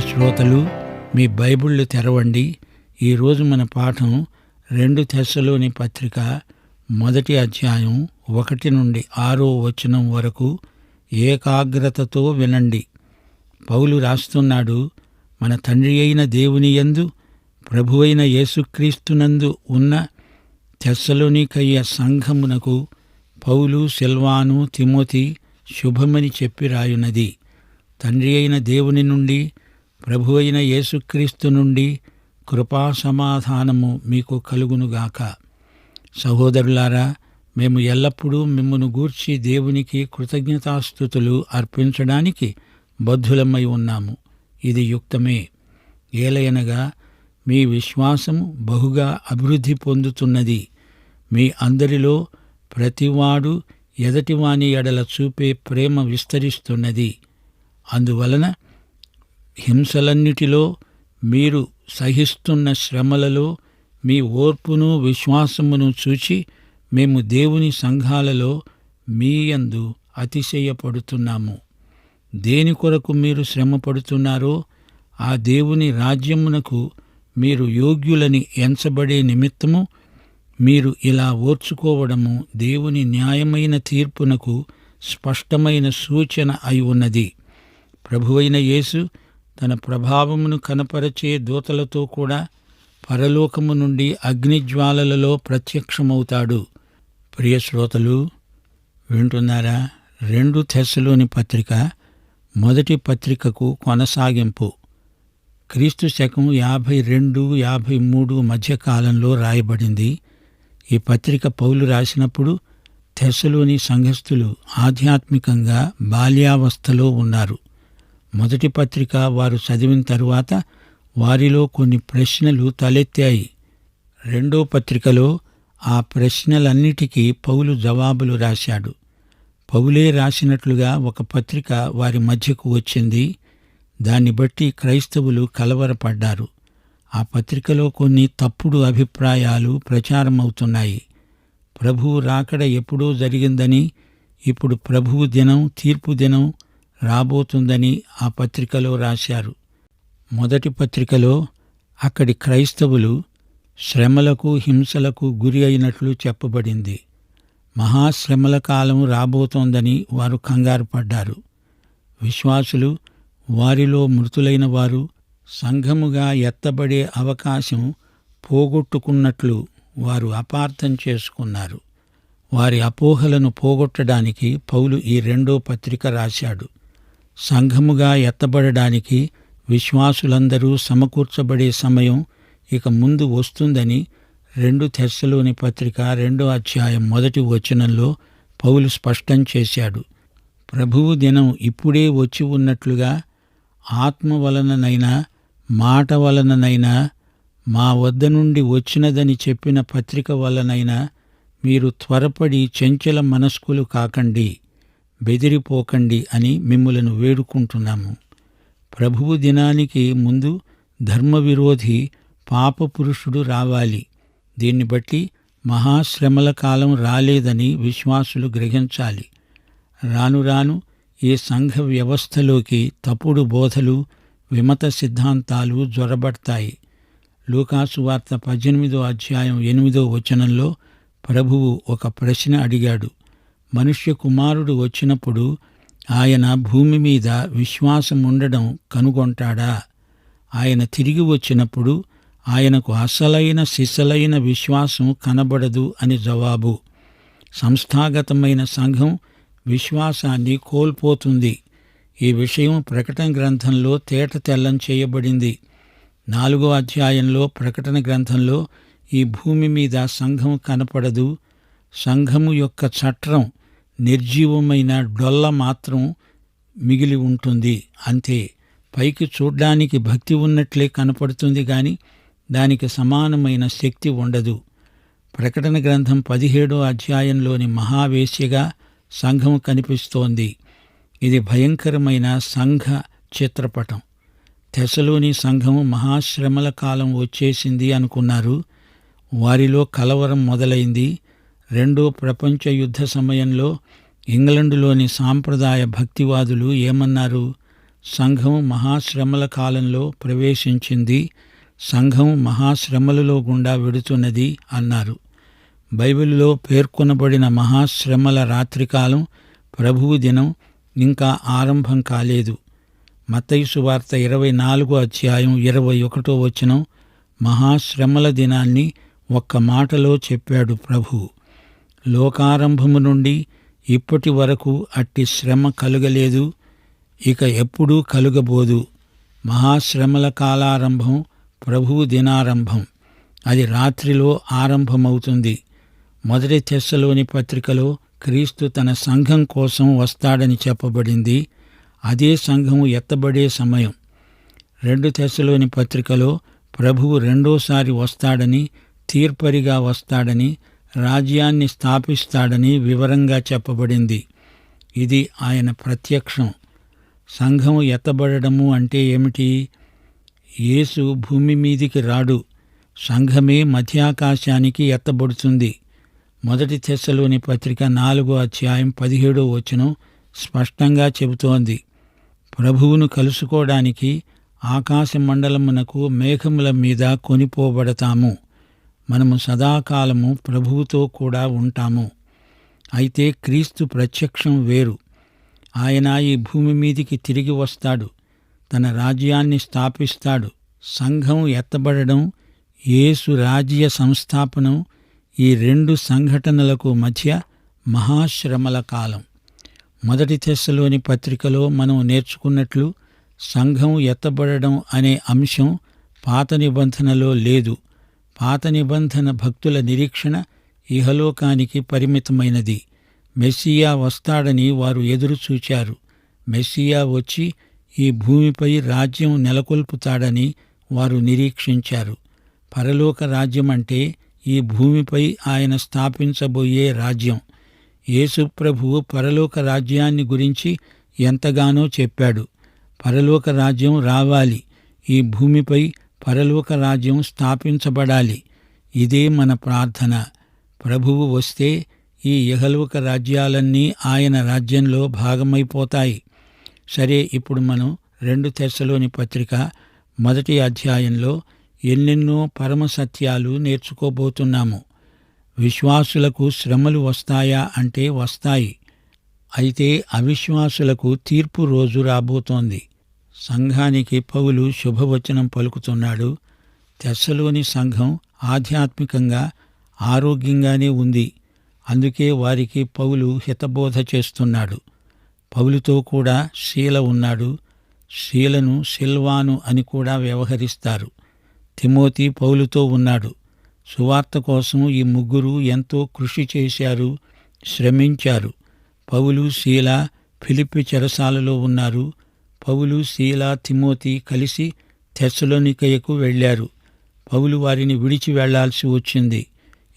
శ్రోతలు మీ బైబిళ్ళు తెరవండి. ఈరోజు మన పాఠం రెండు తెస్సలోని పత్రిక మొదటి అధ్యాయం ఒకటి నుండి ఆరో వచనం వరకు ఏకాగ్రతతో వినండి. పౌలు రాస్తున్నాడు మన తండ్రి అయిన దేవుని యందు ప్రభువైన యేసుక్రీస్తునందు ఉన్న తెస్సలోనికయ్య సంఘమునకు పౌలు సిల్వాను తిమోతి శుభమని చెప్పి రాయున్నది. తండ్రి అయిన దేవుని నుండి ప్రభు అయిన యేసుక్రీస్తు నుండి కృపా సమాధానము మీకు కలుగునుగాక. సహోదరులారా మేము ఎల్లప్పుడూ మిమ్మను గూర్చి దేవునికి కృతజ్ఞతాస్థుతులు అర్పించడానికి బద్ధులమై ఉన్నాము. ఇది యుక్తమే. ఏలయనగా మీ విశ్వాసము బహుగా అభివృద్ధి పొందుతున్నది. మీ అందరిలో ప్రతివాడు ఎదటివాని ఎడల చూపే ప్రేమ విస్తరిస్తున్నది. అందువలన హింసలన్నిటిలో మీరు సహిస్తున్న శ్రమలలో మీ ఓర్పును విశ్వాసమును చూచి మేము దేవుని సంఘాలలో మీయందు అతిశయపడుతున్నాము. దేని కొరకు మీరు శ్రమ పడుతున్నారో ఆ దేవుని రాజ్యమునకు మీరు యోగ్యులని ఎంచబడే నిమిత్తము మీరు ఇలా ఓర్చుకోవడము దేవుని న్యాయమైన తీర్పునకు స్పష్టమైన సూచన అయి ఉన్నది. ప్రభువైన యేసు తన ప్రభావమును కనపరచే దూతలతో కూడా పరలోకము నుండి అగ్నిజ్వాలలలో ప్రత్యక్షమవుతాడు. ప్రియ శ్రోతలు వింటున్నారా? రెండు తెస్సలోని పత్రిక మొదటి పత్రికకు కొనసాగింపు. క్రీస్తు శకం యాభై రెండు యాభై మూడు మధ్యకాలంలో రాయబడింది. ఈ పత్రిక పౌలు రాసినప్పుడు తెస్సలోని సంఘస్థులు ఆధ్యాత్మికంగా బాల్యావస్థలో ఉన్నారు. మొదటి పత్రిక వారు చదివిన తరువాత వారిలో కొన్ని ప్రశ్నలు తలెత్తాయి. రెండో పత్రికలో ఆ ప్రశ్నలన్నిటికీ పౌలు జవాబులు రాశాడు. పౌలే రాసినట్లుగా ఒక పత్రిక వారి మధ్యకు వచ్చింది. దాన్ని బట్టి క్రైస్తవులు కలవరపడ్డారు. ఆ పత్రికలో కొన్ని తప్పుడు అభిప్రాయాలు ప్రచారమవుతున్నాయి. ప్రభువు రాకడ ఎప్పుడో జరిగిందని ఇప్పుడు ప్రభువు దినం తీర్పు దినం రాబోతుందని ఆ పత్రికలో రాశారు. మొదటి పత్రికలో అక్కడి క్రైస్తవులు శ్రమలకు హింసలకు గురి అయినట్లు చెప్పబడింది. మహాశ్రమల కాలం రాబోతోందని వారు కంగారు పడ్డారు. విశ్వాసులు వారిలో మృతులైన వారు సంఘముగా ఎత్తబడే అవకాశం పోగొట్టుకున్నట్లు వారు అపార్థం చేసుకున్నారు. వారి అపోహలను పోగొట్టడానికి పౌలు ఈ రెండో పత్రిక రాశాడు. సంఘముగా ఎత్తబడడానికి విశ్వాసులందరూ సమకూర్చబడే సమయం ఇక ముందు వస్తుందని రెండు తెస్సలోని పత్రిక రెండో అధ్యాయం మొదటి వచనంలో పౌలు స్పష్టం చేశాడు. ప్రభువు దినం ఇప్పుడే వచ్చి ఉన్నట్లుగా ఆత్మ వలననైనా మాట వలననైనా మా వద్ద నుండి వచ్చినదని చెప్పిన పత్రిక వలనైనా మీరు త్వరపడి చెంచల మనస్కులు కాకండి. బెదిరిపోకండి అని మిమ్ములను వేడుకుంటున్నాము. ప్రభువు దినానికి ముందు ధర్మ విరోధి పాపపురుషుడు రావాలి. దీన్ని బట్టి మహాశ్రమల కాలం రాలేదని విశ్వాసులు గ్రహించాలి. రాను రాను ఈ సంఘ వ్యవస్థలోకి తప్పుడు బోధలు విమత సిద్ధాంతాలు జ్వరబడతాయి లూకాసు వార్త పద్దెనిమిదో అధ్యాయం ఎనిమిదో వచనంలో ప్రభువు ఒక ప్రశ్న అడిగాడు. మనుష్య కుమారుడు వచ్చినప్పుడు ఆయన భూమి మీద విశ్వాసం ఉండడం కనుగొంటాడా? ఆయన తిరిగి వచ్చినప్పుడు ఆయనకు అసలైన సిసలైన విశ్వాసం కనబడదు అని జవాబు. సంస్థాగతమైన సంఘం విశ్వాసాన్ని కోల్పోతుంది. ఈ విషయం ప్రకటన గ్రంథంలో తేట తెల్లం చేయబడింది. నాలుగో అధ్యాయంలో ప్రకటన గ్రంథంలో ఈ భూమి మీద సంఘం కనపడదు. సంఘము యొక్క చట్రం నిర్జీవమైన డొల్ల మాత్రం మిగిలి ఉంటుంది. అంతే. పైకి చూడ్డానికి భక్తి ఉన్నట్లే కనపడుతుంది కానీ దానికి సమానమైన శక్తి ఉండదు. ప్రకటన గ్రంథం పదిహేడో అధ్యాయంలోని మహావేశ్యగా సంఘం కనిపిస్తోంది. ఇది భయంకరమైన సంఘ చిత్రపటం. తెసలోని సంఘం మహాశ్రమల కాలం వచ్చేసింది అనుకున్నారు. వారిలో కలవరం మొదలైంది. రెండో ప్రపంచ యుద్ధ సమయంలో ఇంగ్లండులోని సాంప్రదాయ భక్తివాదులు ఏమన్నారు? సంఘం మహాశ్రమల కాలంలో ప్రవేశించింది సంఘం మహాశ్రమలలో గుండా వెడుతున్నది అన్నారు. బైబిల్లో పేర్కొనబడిన మహాశ్రమల రాత్రికాలం ప్రభువు దినం ఇంకా ఆరంభం కాలేదు. మతయుసు వార్త ఇరవై నాలుగో అధ్యాయం ఇరవై ఒకటో వచనం మహాశ్రమల దినాన్ని ఒక్క మాటలో చెప్పాడు ప్రభువు. లోకారంభము నుండి ఇప్పటి వరకు అట్టి శ్రమ కలుగలేదు. ఇక ఎప్పుడూ కలుగబోదు. మహాశ్రమల కాలారంభం ప్రభువు దినారంభం. అది రాత్రిలో ఆరంభమవుతుంది. మొదటి తెస్సలోని పత్రికలో క్రీస్తు తన సంఘం కోసం వస్తాడని చెప్పబడింది. అదే సంఘం ఎత్తబడే సమయం. రెండు తెస్సలోని పత్రికలో ప్రభువు రెండోసారి వస్తాడని తీర్పరిగా వస్తాడని రాజ్యాన్ని స్థాపిస్తాడని వివరంగా చెప్పబడింది. ఇది ఆయన ప్రత్యక్షం. సంఘం ఎత్తబడము అంటే ఏమిటి? యేసు భూమి మీదికి రాడు. సంఘమే మధ్యాకాశానికి ఎత్తబడుతుంది. మొదటి తెశలోని పత్రిక నాలుగో అధ్యాయం పదిహేడో వచనం స్పష్టంగా చెబుతోంది. ప్రభువును కలుసుకోవడానికి ఆకాశ మండలమునకు మేఘముల మీద కొనిపోబడతాము. మనము సదాకాలము ప్రభువుతో కూడా ఉంటాము. అయితే క్రీస్తు ప్రత్యక్షం వేరు. ఆయన ఈ భూమి మీదికి తిరిగి వస్తాడు. తన రాజ్యాన్ని స్థాపిస్తాడు. సంఘం ఎత్తబడడం యేసు రాజ్య సంస్థాపనం ఈ రెండు సంఘటనలకు మధ్య మహాశ్రమల కాలం. మొదటి తెశలోని పత్రికలో మనం నేర్చుకున్నట్లు సంఘం ఎత్తబడడం అనే అంశం పాత నిబంధనలో లేదు. పాత నిబంధన భక్తుల నిరీక్షణ ఇహలోకానికి పరిమితమైనది. మెస్సియా వస్తాడని వారు ఎదురుచూచారు. మెస్సియా వచ్చి ఈ భూమిపై రాజ్యం నెలకొల్పుతాడని వారు నిరీక్షించారు. పరలోక రాజ్యం అంటే ఈ భూమిపై ఆయన స్థాపించబోయే రాజ్యం. యేసుప్రభువు పరలోక రాజ్యాన్ని గురించి ఎంతగానో చెప్పాడు. పరలోక రాజ్యం రావాలి. ఈ భూమిపై పరలోక రాజ్యం స్థాపించబడాలి. ఇదే మన ప్రార్థన. ప్రభువు వస్తే ఈ యహలోక రాజ్యాలన్నీ ఆయన రాజ్యంలో భాగమైపోతాయి. సరే ఇప్పుడు మనం రెండు తెస్సలోని పత్రిక మొదటి అధ్యాయంలో ఎన్నెన్నో పరమ సత్యాలు నేర్చుకోబోతున్నాము. విశ్వాసులకు శ్రమలు వస్తాయా అంటే వస్తాయి. అయితే అవిశ్వాసులకు తీర్పు రోజు రాబోతోంది. సంఘానికి పౌలు శుభవచనం పలుకుతున్నాడు. తెస్సలోని సంఘం ఆధ్యాత్మికంగా ఆరోగ్యంగానే ఉంది. అందుకే వారికి పౌలు హితబోధ చేస్తున్నాడు. పౌలుతో కూడా శీల ఉన్నాడు. శీలను సిల్వాను అని కూడా వ్యవహరిస్తారు. తిమోతి పౌలుతో ఉన్నాడు. సువార్త కోసం ఈ ముగ్గురు ఎంతో కృషి చేశారు శ్రమించారు. పౌలు శీల ఫిలిప్పి చెరసాలలో ఉన్నారు. పౌలు శీల తిమోతి కలిసి తెస్సలోనికయ్యకు వెళ్ళారు. పౌలు వారిని విడిచి వెళ్ళాల్సి వచ్చింది.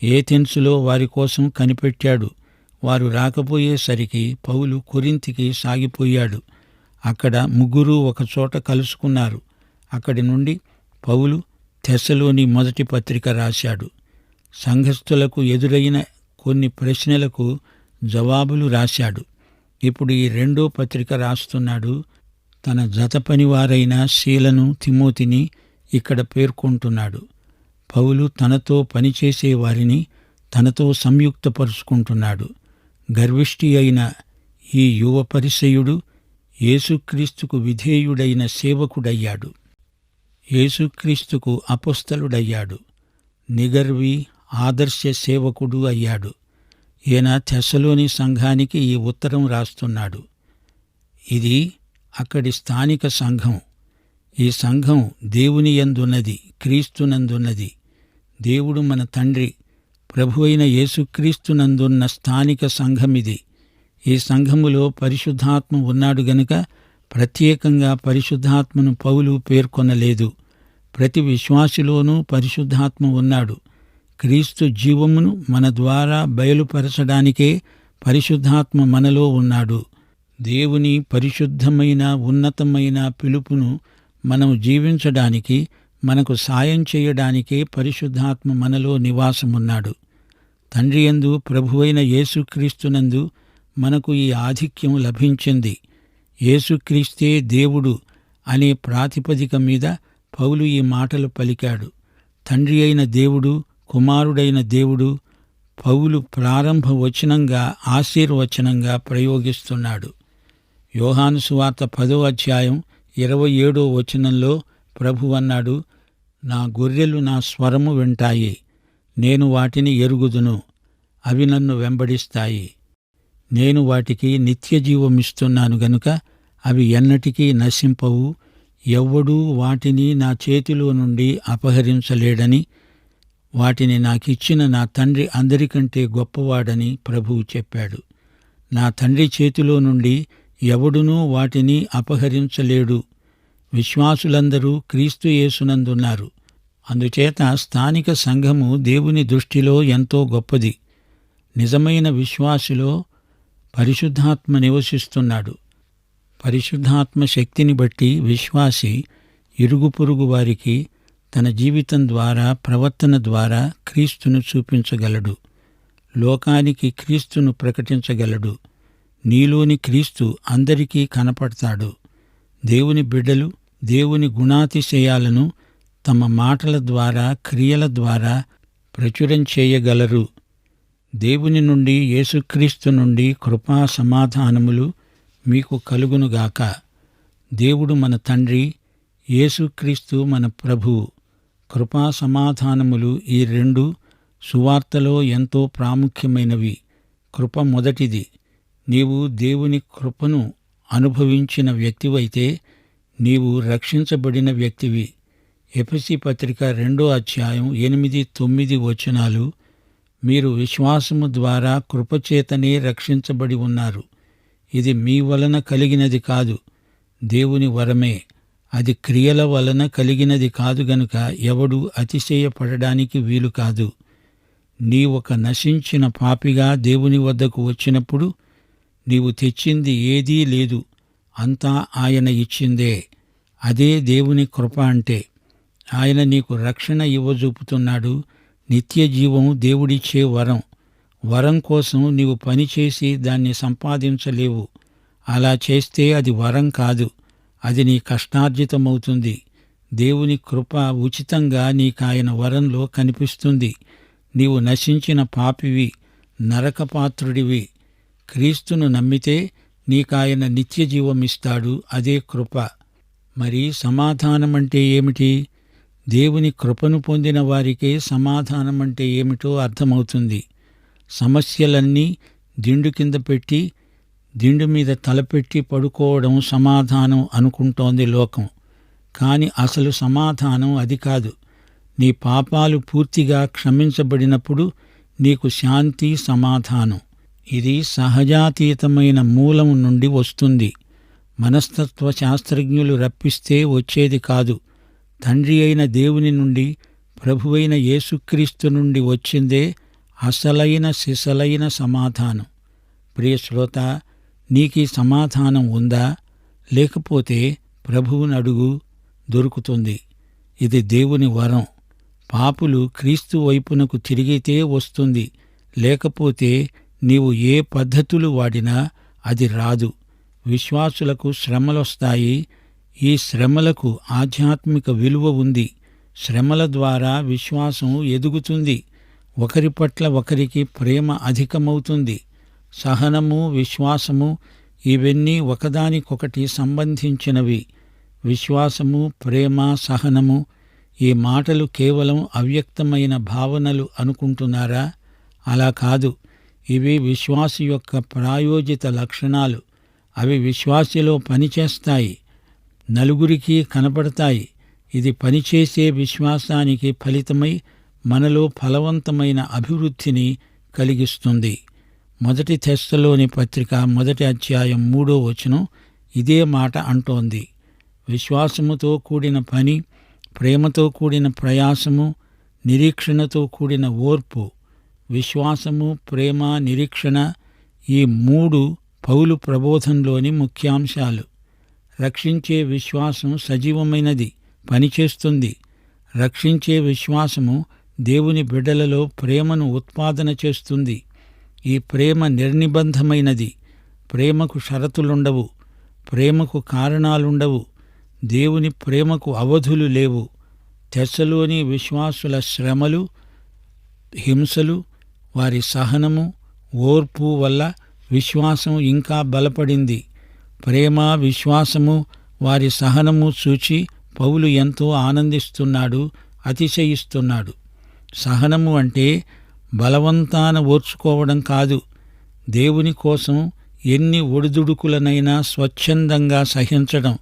ఏథెన్సులో వారి కోసం కనిపెట్టాడు. వారు రాకపోయేసరికి పౌలు కొరింతికి సాగిపోయాడు. అక్కడ ముగ్గురు ఒకచోట కలుసుకున్నారు. అక్కడి నుండి పౌలు తెస్సలోని మొదటి పత్రిక రాశాడు. సంఘస్థులకు ఎదురైన కొన్ని ప్రశ్నలకు జవాబులు రాశాడు. ఇప్పుడు ఈ రెండో పత్రిక రాస్తున్నాడు తన జత పనివారైన శీలను తిమోతిని ఇక్కడ పేర్కొంటున్నాడు. పౌలు తనతో పనిచేసే వారిని తనతో సంయుక్తపరుచుకుంటున్నాడు. గర్విష్టి అయిన ఈ యువ పరిసయుడు యేసుక్రీస్తుకు విధేయుడైన సేవకుడయ్యాడు. యేసుక్రీస్తుకు అపుస్తలుడయ్యాడు. నిగర్వి ఆదర్శ సేవకుడు అయ్యాడు. ఈయన తెసలోని సంఘానికి ఈ ఉత్తరం రాస్తున్నాడు. ఇది అక్కడి స్థానిక సంఘం. ఈ సంఘం దేవుని యందున్నది క్రీస్తునందున్నది. దేవుడు మన తండ్రి ప్రభు అయిన యేసుక్రీస్తునందున్న స్థానిక సంఘమిది. ఈ సంఘములో పరిశుద్ధాత్మ ఉన్నాడు గనుక ప్రత్యేకంగా పరిశుద్ధాత్మను పౌలు పేర్కొనలేదు. ప్రతి విశ్వాసిలోనూ పరిశుద్ధాత్మ ఉన్నాడు. క్రీస్తు జీవమును మన ద్వారా బయలుపరచడానికే పరిశుద్ధాత్మ మనలో ఉన్నాడు. దేవుని పరిశుద్ధమైన ఉన్నతమైన పిలుపును మనం జీవించడానికి మనకు సాయం చేయడానికే పరిశుద్ధాత్మ మనలో నివాసమున్నాడు. తండ్రి యందు ప్రభువైన యేసుక్రీస్తునందు మనకు ఈ ఆధిక్యం లభించింది. యేసుక్రీస్తే దేవుడు అనే ప్రాతిపదిక మీద పౌలు ఈ మాటలు పలికాడు. తండ్రి అయిన దేవుడు కుమారుడైన దేవుడు పౌలు ప్రారంభ వచనంగా ఆశీర్వచనంగా ప్రయోగిస్తున్నాడు. యోహాను సువార్త పదో అధ్యాయం ఇరవై ఏడో వచనంలో ప్రభు అన్నాడు నా గొర్రెలు నా స్వరము వింటాయి నేను వాటిని ఎరుగుదును అవి నన్ను వెంబడిస్తాయి. నేను వాటికి నిత్య జీవమిస్తున్నాను గనుక అవి ఎన్నటికీ నశింపవు ఎవ్వడూ వాటిని నా చేతిలో నుండి అపహరించలేడని వాటిని నాకిచ్చిన నా తండ్రి అందరికంటే గొప్పవాడని ప్రభువు చెప్పాడు. నా తండ్రి చేతిలో నుండి ఎవడునూ వాటిని అపహరించలేడు. విశ్వాసులందరూ క్రీస్తు యేసునందున్నారు. అందుచేత స్థానిక సంఘము దేవుని దృష్టిలో ఎంతో గొప్పది. నిజమైన విశ్వాసిలో పరిశుద్ధాత్మ నివసిస్తున్నాడు. పరిశుద్ధాత్మ శక్తిని బట్టి విశ్వాసి ఇరుగు పొరుగు వారికి తన జీవితం ద్వారా ప్రవర్తన ద్వారా క్రీస్తును చూపించగలడు. లోకానికి క్రీస్తును ప్రకటించగలడు. నీలోని క్రీస్తు అందరికీ కనపడతాడు. దేవుని బిడ్డలు దేవుని గుణాతిశయాలను తమ మాటల ద్వారా క్రియల ద్వారా ప్రచురం చేయగలరు. దేవుని నుండి యేసుక్రీస్తు నుండి కృపా సమాధానములు మీకు కలుగునుగాక దేవుడు మన తండ్రి యేసుక్రీస్తు మన ప్రభువు కృపా సమాధానములు ఈ రెండు సువార్తలో ఎంతో ప్రాముఖ్యమైనవి. కృప మొదటిది. నీవు దేవుని కృపను అనుభవించిన వ్యక్తివైతే నీవు రక్షించబడిన వ్యక్తివి. ఎఫసి పత్రిక రెండో అధ్యాయం ఎనిమిది తొమ్మిది వచనాలు మీరు విశ్వాసము ద్వారా కృపచేతనే రక్షించబడి ఉన్నారు. ఇది మీ వలన కలిగినది కాదు దేవుని వరమే. అది క్రియల వలన కలిగినది కాదు గనుక ఎవడు అతిశయపడడానికి వీలు కాదు. నీ ఒక నశించిన పాపిగా దేవుని వద్దకు వచ్చినప్పుడు నీవు తెచ్చింది ఏదీ లేదు. అంతా ఆయన ఇచ్చిందే. అదే దేవుని కృప అంటే. ఆయన నీకు రక్షణ ఇవ్వజూపుతున్నాడు. నిత్య జీవం దేవుడిచ్చే వరం. వరం కోసం నీవు పనిచేసి దాన్ని సంపాదించలేవు. అలా చేస్తే అది వరం కాదు. అది నీ కష్టార్జితమవుతుంది. దేవుని కృప ఉచితంగా నీకాయన వరంలో కనిపిస్తుంది. నీవు నశించిన పాపివి నరకపాత్రుడివి. క్రీస్తును నమ్మితే నీకాయన నిత్యజీవమిస్తాడు అదే కృప. మరి సమాధానమంటే ఏమిటి? దేవుని కృపను పొందిన వారికే సమాధానమంటే ఏమిటో అర్థమవుతుంది. సమస్యలన్నీ దిండు కింద పెట్టి దిండు మీద తలపెట్టి పడుకోవడం సమాధానం అనుకుంటోంది లోకం. కాని అసలు సమాధానం అది కాదు. నీ పాపాలు పూర్తిగా క్షమించబడినప్పుడు నీకు శాంతి సమాధానం. ఇది సహజాతీతమైన మూలం నుండి వస్తుంది. మనస్తత్వ శాస్త్రజ్ఞులు రప్పిస్తే వచ్చేది కాదు. తండ్రి అయిన దేవుని నుండి ప్రభువైన యేసుక్రీస్తు నుండి వచ్చిందే అసలైన సిసలైన సమాధానం. ప్రియ శ్రోత నీకీ సమాధానం ఉందా? లేకపోతే ప్రభువుని అడుగు దొరుకుతుంది. ఇది దేవుని వరం. పాపులు క్రీస్తు వైపునకు తిరిగితే వస్తుంది. లేకపోతే నీవు ఏ పద్ధతులు వాడినా అది రాదు. విశ్వాసులకు శ్రమలొస్తాయి. ఈ శ్రమలకు ఆధ్యాత్మిక విలువ ఉంది. శ్రమల ద్వారా విశ్వాసం ఎదుగుతుంది. ఒకరి పట్ల ఒకరికి ప్రేమ అధికమవుతుంది. సహనము విశ్వాసము ఇవన్నీ ఒకదానికొకటి సంబంధించినవి. విశ్వాసము ప్రేమ సహనము ఈ మాటలు కేవలం అవ్యక్తమైన భావనలు అనుకుంటున్నారా? అలా కాదు. ఇవి విశ్వాసి యొక్క ప్రాయోజిత లక్షణాలు. అవి విశ్వాసిలో పనిచేస్తాయి. నలుగురికి కనపడతాయి. ఇది పనిచేసే విశ్వాసానికి ఫలితమై మనలో ఫలవంతమైన అభివృద్ధిని కలిగిస్తుంది. మొదటి తెస్తలోని పత్రిక మొదటి అధ్యాయం మూడో వచనం ఇదే మాట అంటోంది. విశ్వాసముతో కూడిన పని ప్రేమతో కూడిన ప్రయాసము నిరీక్షణతో కూడిన ఓర్పు విశ్వాసము ప్రేమ నిరీక్షణ ఈ మూడు పౌలు ప్రబోధంలోని ముఖ్యాంశాలు. రక్షించే విశ్వాసం సజీవమైనది పనిచేస్తుంది. రక్షించే విశ్వాసము దేవుని బిడ్డలలో ప్రేమను ఉత్పాదన చేస్తుంది. ఈ ప్రేమ నిర్నిబంధమైనది. ప్రేమకు షరతులుండవు. ప్రేమకు కారణాలుండవు. దేవుని ప్రేమకు అవధులు లేవు. తెస్సలోని విశ్వాసుల శ్రమలు హింసలు వారి సహనము ఓర్పు వల్ల విశ్వాసం ఇంకా బలపడింది. ప్రేమ విశ్వాసము వారి సహనము చూచి పౌలు ఎంతో ఆనందిస్తున్నాడు అతిశయిస్తున్నాడు. సహనము అంటే బలవంతాన ఓర్చుకోవడం కాదు. దేవుని కోసం ఎన్ని ఒడిదుడుకులనైనా స్వచ్ఛందంగా సహించడం.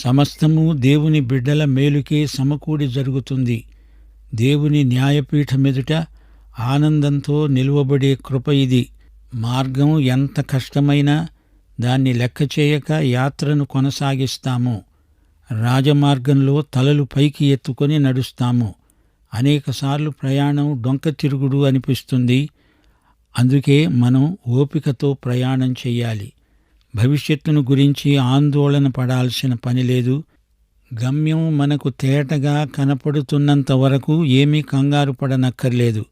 సమస్తము దేవుని బిడ్డల మేలుకే సమకూడి జరుగుతుంది. దేవుని న్యాయపీఠమెదుట ఆనందంతో నిలువబడే కృప ఇది. మార్గం ఎంత కష్టమైనా దాన్ని లెక్క చేయక యాత్రను కొనసాగిస్తాము. రాజమార్గంలో తలలు పైకి ఎత్తుకొని నడుస్తాము. అనేకసార్లు ప్రయాణం డొంక తిరుగుడు అనిపిస్తుంది. అందుకే మనం ఓపికతో ప్రయాణం చెయ్యాలి. భవిష్యత్తును గురించి ఆందోళన పడాల్సిన పని లేదు. గమ్యం మనకు తేటగా కనపడుతున్నంత వరకు ఏమీ కంగారు పడనక్కర్లేదు.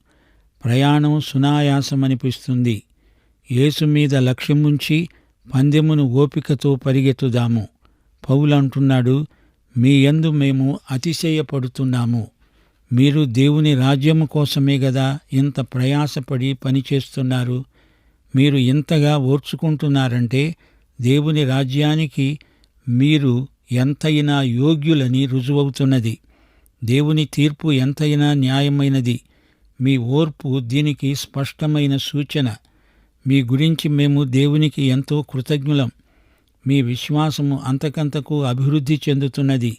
ప్రయాణం సునాయాసమనిపిస్తుంది. యేసు మీద లక్ష్యముంచి పందెమును ఓపికతో పరిగెత్తుదాము. పౌలంటున్నాడు మీ యందు మేము అతిశయపడుతున్నాము. మీరు దేవుని రాజ్యము కోసమే గదా ఇంత ప్రయాసపడి పనిచేస్తున్నారు. మీరు ఇంతగా ఓర్చుకుంటున్నారంటే దేవుని రాజ్యానికి మీరు ఎంతైనా యోగ్యులని రుజువవుతున్నది. దేవుని తీర్పు ఎంతైనా న్యాయమైనది. మీ ఓర్పు దీనికి స్పష్టమైన సూచన. మీ గురించి మేము దేవునికి ఎంతో కృతజ్ఞులం. మీ విశ్వాసము అంతకంతకు అభివృద్ధి చెందుతున్నది.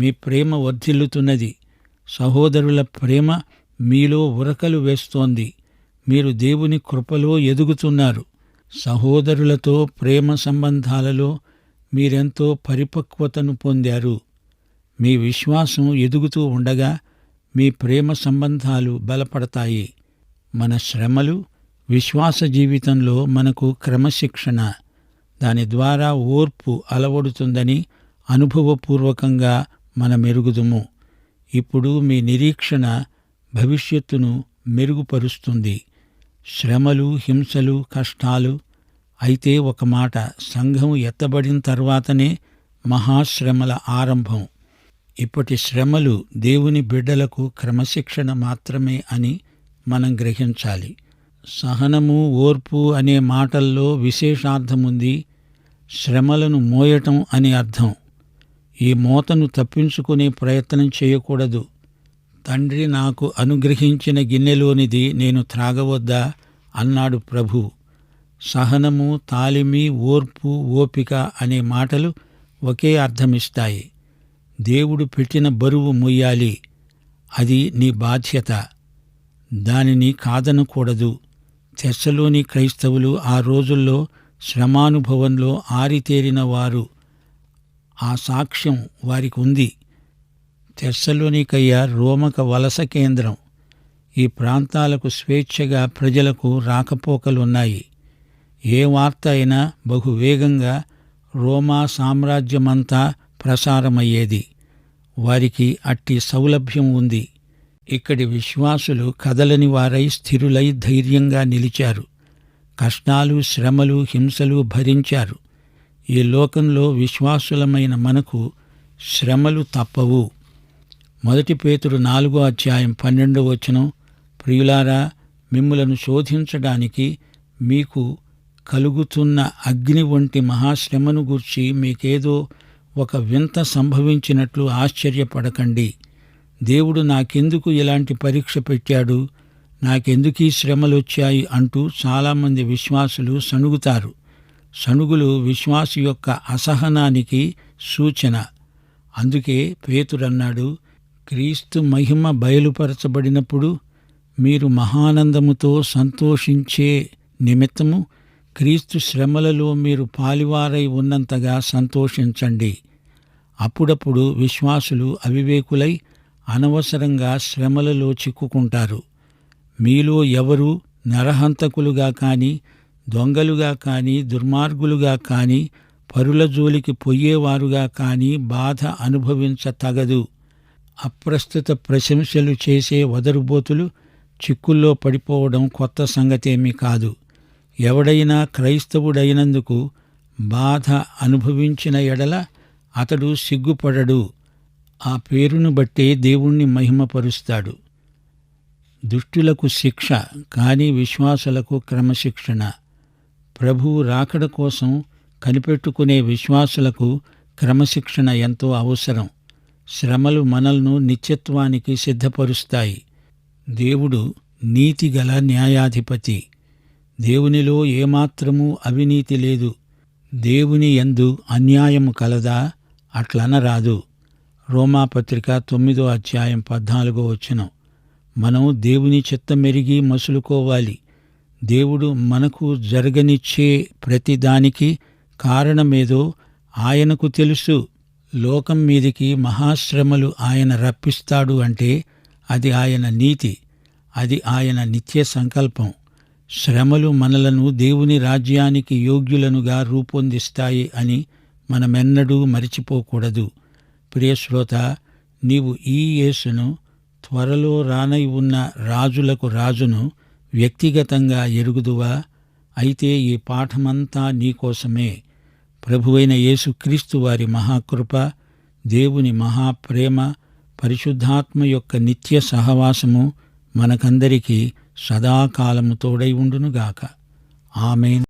మీ ప్రేమ వర్ధిల్లుతున్నది. సహోదరుల ప్రేమ మీలో ఉరకలు వేస్తోంది. మీరు దేవుని కృపలో ఎదుగుతున్నారు. సహోదరులతో ప్రేమ సంబంధాలలో మీరెంతో పరిపక్వతను పొందారు. మీ విశ్వాసం ఎదుగుతూ ఉండగా మీ ప్రేమ సంబంధాలు బలపడతాయి. మన శ్రమలు విశ్వాస జీవితంలో మనకు క్రమశిక్షణ. దాని ద్వారా ఓర్పు అలవడుతుందని అనుభవపూర్వకంగా మన మెరుగుదుము. ఇప్పుడు మీ నిరీక్షణ భవిష్యత్తును మెరుగుపరుస్తుంది. శ్రమలు హింసలు కష్టాలు అయితే ఒక మాట సంఘం ఎత్తబడిన తర్వాతనే మహాశ్రమల ఆరంభం. ఇప్పటి శ్రమలు దేవుని బిడ్డలకు క్రమశిక్షణ మాత్రమే అని మనం గ్రహించాలి. సహనము ఓర్పు అనే మాటల్లో విశేషార్థముంది శ్రమలను మోయటం అని అర్థం. ఈ మోతను తప్పించుకునే ప్రయత్నం చేయకూడదు. తండ్రి నాకు అనుగ్రహించిన గిన్నెలోనిది నేను త్రాగవద్దా? అన్నాడు ప్రభు. సహనము తాలిమి ఓర్పు ఓపిక అనే మాటలు ఒకే అర్థమిస్తాయి. దేవుడు పెట్టిన బరువు మొయ్యాలి. అది నీ బాధ్యత. దానిని కాదనకూడదు. చర్చలోని క్రైస్తవులు ఆ రోజుల్లో శ్రమానుభవంలో ఆరితేరిన వారు. ఆ సాక్ష్యం వారికి ఉంది తెస్సలోనికయ్య రోమక వలస కేంద్రం. ఈ ప్రాంతాలకు స్వేచ్ఛగా ప్రజలకు రాకపోకలున్నాయి. ఏ వార్త అయినా బహువేగంగా రోమా సామ్రాజ్యమంతా ప్రసారమయ్యేది. వారికి అట్టి సౌలభ్యం ఉంది. ఇక్కడి విశ్వాసులు కదలని వారై స్థిరులై ధైర్యంగా నిలిచారు. కష్టాలు శ్రమలు హింసలు భరించారు. ఈ లోకంలో విశ్వాసులమైన మనకు శ్రమలు తప్పవు. మొదటి పేతుడు నాలుగో అధ్యాయం పన్నెండో వచనం ప్రియులారా మిమ్ములను శోధించడానికి మీకు కలుగుతున్న అగ్ని వంటి మహాశ్రమను గూర్చి మీకేదో ఒక వింత సంభవించినట్లు ఆశ్చర్యపడకండి. దేవుడు నాకెందుకు ఇలాంటి పరీక్ష పెట్టాడు? నాకెందుకు ఈ శ్రమలొచ్చాయి? అంటూ చాలామంది విశ్వాసులు సణుగుతారు. సణుగులు విశ్వాసు యొక్క అసహనానికి సూచన. అందుకే పేతురన్నాడు క్రీస్తు మహిమ బయలుపరచబడినప్పుడు మీరు మహానందముతో సంతోషించే నిమిత్తము క్రీస్తు శ్రమలలో మీరు పాలివారై ఉన్నంతగా సంతోషించండి. అప్పుడప్పుడు విశ్వాసులు అవివేకులై అనవసరంగా శ్రమలలో చిక్కుకుంటారు. మీలో ఎవరు నరహంతకులుగా కానీ దొంగలుగా కానీ దుర్మార్గులుగా కానీ పరుల జోలికి పొయ్యేవారుగా కానీ బాధ అనుభవించ తగదు అప్రస్తుత ప్రశంసలు చేసే వదరుబోతులు చిక్కుల్లో పడిపోవడం కొత్త సంగతేమీ కాదు. ఎవడైనా క్రైస్తవుడైనందుకు బాధ అనుభవించిన ఎడల అతడు సిగ్గుపడడు. ఆ పేరును బట్టే దేవుణ్ణి మహిమపరుస్తాడు. దుష్టులకు శిక్ష కానీ విశ్వాసులకు క్రమశిక్షణ. ప్రభువు రాకడ కోసం కనిపెట్టుకునే విశ్వాసులకు క్రమశిక్షణ ఎంతో అవసరం. శ్రమలు మనల్ను నిత్యత్వానికి సిద్ధపరుస్తాయి. దేవుడు నీతిగల న్యాయాధిపతి. దేవునిలో ఏమాత్రమూ అవినీతి లేదు. దేవుని ఎందు అన్యాయము కలదా? అట్లనరాదు. రోమాపత్రిక తొమ్మిదో అధ్యాయం పద్నాలుగో వచ్చినం మనం దేవుని చిత్తమెరిగి మసులుకోవాలి. దేవుడు మనకు జరగనిచ్చే ప్రతిదానికి కారణమేదో ఆయనకు తెలుసు. లోకం మీదికి మహాశ్రమలు ఆయన రప్పిస్తాడు అంటే అది ఆయన నీతి. అది ఆయన నిత్య సంకల్పం. శ్రమలు మనలను దేవుని రాజ్యానికి యోగ్యులనుగా రూపొందిస్తాయి అని మనమెన్నడూ మరిచిపోకూడదు. ప్రియశ్రోత నీవు ఈ యేసును త్వరలో రానై ఉన్న రాజులకు రాజును వ్యక్తిగతంగా ఎరుగుదువా? అయితే ఈ పాఠమంతా నీకోసమే ప్రభువైన యేసుక్రీస్తు వారి మహాకృప దేవుని మహాప్రేమ పరిశుద్ధాత్మ యొక్క నిత్య సహవాసము మనకందరికీ సదాకాలము తోడై ఉండునుగాక. ఆమెన్.